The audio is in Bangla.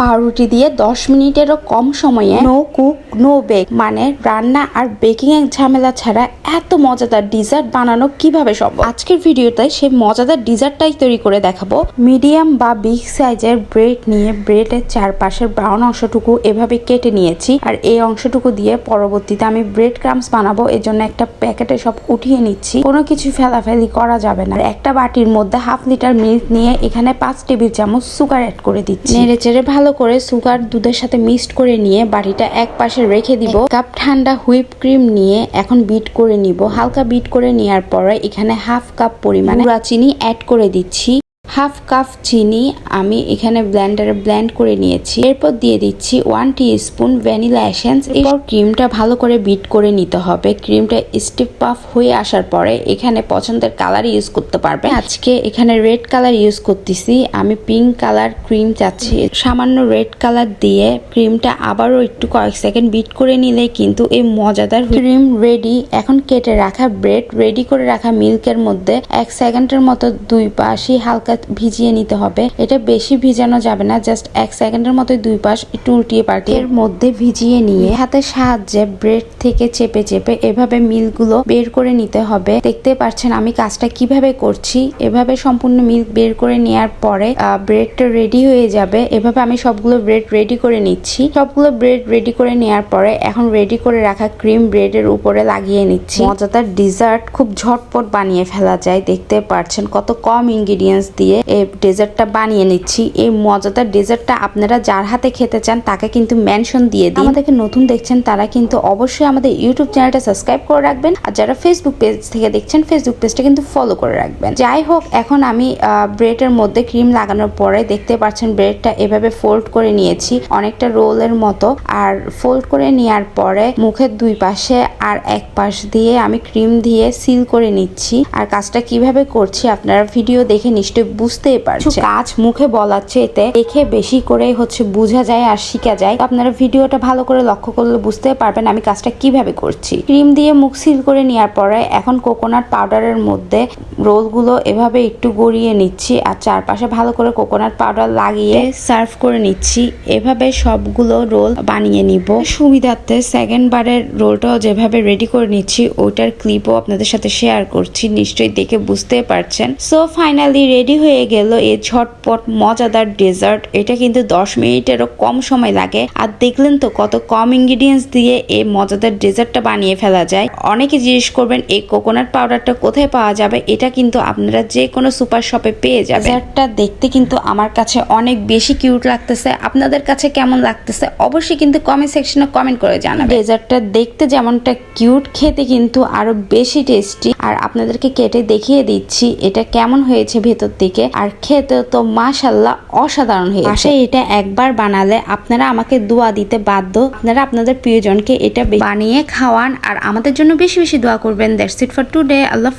পাউরুটি দিয়ে 10 মিনিটেরও কম সময়ে নো কুক নো বেক মানে রান্না আর বেকিং এর ঝামেলা ছাড়া এত মজাদার ডিজার্ট বানানো কীভাবে সম্ভব? আজকের ভিডিওতে সেই মজাদার ডিজার্টটাই তৈরি করে দেখাবো। মিডিয়াম বা বিগ সাইজের ব্রেড নিয়ে ব্রেডের চারপাশের ব্রাউন অংশটুকু এভাবে কেটে নিয়েছি আর এই অংশটুকু দিয়ে পরবর্তীতে আমি ব্রেড ক্রামস বানাবো। এর জন্য একটা প্যাকেটে সব উঠিয়ে নিচ্ছি। কোনো কিছু ফেলাফেলি করা যাবে না। আর একটা বাটির মধ্যে হাফ লিটার মিল্ক নিয়ে এখানে পাঁচ টেবিল চামচ সুগার অ্যাড করে দিচ্ছি। নেড়ে চেড়ে ভালো করে সুগার দুধের সাথে মিক্সড করে নিয়ে বাড়িটা এক পাশে রেখে দিব। কাপ ঠান্ডা হুইপ ক্রিম নিয়ে এখন বিট করে নিব। হালকা বিট করে নেওয়ার পরে এখানে হাফ কাপ পরিমাণে চিনি অ্যাড করে দিচ্ছি। হাফ কাপ চিনি আমি এখানে ব্লেন্ডারে ব্লেন্ড করে নিয়েছি। এরপর দিয়ে দিচ্ছি ওয়ান স্পুন ভ্যানিলা এসেন্স। এরপর ক্রিমটা ভালো করে বিট করে নিতে হবে। ক্রিমটা স্টিফ পাফ হয়ে আসার পরে এখানে পছন্দের কালার ইউজ করতে পারবে আজকে এখানে রেড কালার ইউজ করতেছি। আমি পিঙ্ক কালার ক্রিম চাচ্ছি। সামান্য রেড কালার দিয়ে ক্রিমটা আবারও একটু কয়েক সেকেন্ড বিট করে নিলে কিন্তু এই মজাদার ক্রিম রেডি। এখন কেটে রাখা ব্রেড। রেডি করে রাখা মিল্কের মধ্যে এক সেকেন্ডের মতো দুই পাশই হালকা ভিজিয়ে নিতে হবে। এটা বেশি ভিজানো যাবে না জাস্ট এক সেকেন্ডের মতো দুই পাশ একটু উল্টিয়ে পাল্টিয়ে এর মধ্যে ভিজিয়ে নিয়ে হাতের সাহায্যে ব্রেড থেকে চেপে চেপে এভাবে মিল্কগুলো বের করে নিতে হবে। দেখতে পাচ্ছেন আমি কাজটা কীভাবে করছি। এভাবে সম্পূর্ণ মিল্ক বের করে নেওয়ার পরে ব্রেডটা রেডি হয়ে যাবে। এভাবে আমি সবগুলো ব্রেড রেডি করে নিচ্ছি। সবগুলো ব্রেড রেডি করে নেওয়ার পরে এখন রেডি করে রাখা ক্রিম ব্রেডের উপরে লাগিয়ে নিচ্ছি। মজাদার ডিজার্ট খুব ঝটপট বানিয়ে ফেলা যায়, দেখতে পাচ্ছেন কত কম ইনগ্রিডিয়েন্টস দিয়ে। এই ডেজার্টটা বানিয়ে নিচ্ছি। এই মজাদার ডেজার্টটা আপনারা যার হাতে খেতে চান, তাকে কিন্তু মেনশন দিয়ে দিন আমাদেরকে নতুন দেখছেন তারা কিন্তু অবশ্যই আমাদের ইউটিউব চ্যানেলটা সাবস্ক্রাইব করে রাখবেন আর যারা ফেসবুক পেজ থেকে দেখছেন ফেসবুক পেজটা কিন্তু ফলো করে রাখবেন। যাই হোক, এখন আমি ব্রেডের মধ্যে ক্রিম লাগানোর পরে দেখতে পাচ্ছেন ব্রেডটা এভাবে ফোল্ড করে নিয়েছি, অনেকটা রোলের মতো। আর ফোল্ড করে নেওয়ার পরে মুখের দুই পাশে আর এক পাশ দিয়ে আমি ক্রিম দিয়ে সিল করে নিচ্ছি। আর কাজটা কীভাবে করছি আপনারা ভিডিও দেখে নিশ্চয়ই বুঝতেই পারছেন কাজ মুখে বলার চেয়েতে দেখে বেশি করে হচ্ছে বোঝা যায় আর শিখা যায়। আপনারা ভিডিওটা ভালো করে লক্ষ্য করলে বুঝতে পারবেন আমি কাজটা কীভাবে করছি। ক্রিম দিয়ে মুখ সিল করে নেওয়ার পরে এখন কোকোনাট পাউডারের মধ্যে রোলগুলো এভাবে একটু গড়িয়ে নিচ্ছি আর চারপাশে ভালো করে কোকোনাট পাউডার লাগিয়ে সার্ভ করে নিচ্ছি। এভাবে সবগুলো রোল বানিয়ে নিব। সুবিধার্থে সেকেন্ড বারের রোলটাও যেভাবে রেডি করে নিচ্ছি, ওইটার ক্লিপও আপনাদের সাথে শেয়ার করছি। নিশ্চয়ই দেখে বুঝতে পারছেন। সো ফাইনালি রেডি হয়ে গেল এই ঝটপট মজাদার ডেজার্ট। এটা কিন্তু দশ মিনিটেরও কম সময় লাগে। আর দেখলেন তো কত কম ইনগ্রিডিয়েন্টস দিয়ে এই মজাদার ডেজার্টটা বানিয়ে ফেলা যায়। অনেকে জিজ্ঞেস করবেন, এই কোকোনাট পাউডারটা কোথায় পাওয়া যাবে? এটা কিন্তু আপনারা যে কোনো সুপার শপে পেয়ে যাবেন। ডেজার্টটা দেখতে কিন্তু আমার কাছে অনেক বেশি কিউট লাগতেছে। আপনাদের কাছে কেমন লাগতেছে? অবশ্যই কিন্তু কমেন্ট সেকশনে কমেন্ট করে জানাবেন। ডেজার্টটা দেখতে যেমনটা কিউট খেতে কিন্তু আরও বেশি টেস্টি আর আপনাদেরকে কেটে দেখিয়ে দিচ্ছি, এটা কেমন হয়েছে ভেতর থেকে আর খেতে তো মাশাল্লাহ অসাধারণ হয়ে বাসায় এটা একবার বানালে আপনারা আমাকে দোয়া দিতে বাধ্য। আপনারা আপনাদের প্রিয়জনকে এটা বানিয়ে খাওয়ান আর আমাদের জন্য বেশি বেশি দোয়া করবেন। That's it for today Allah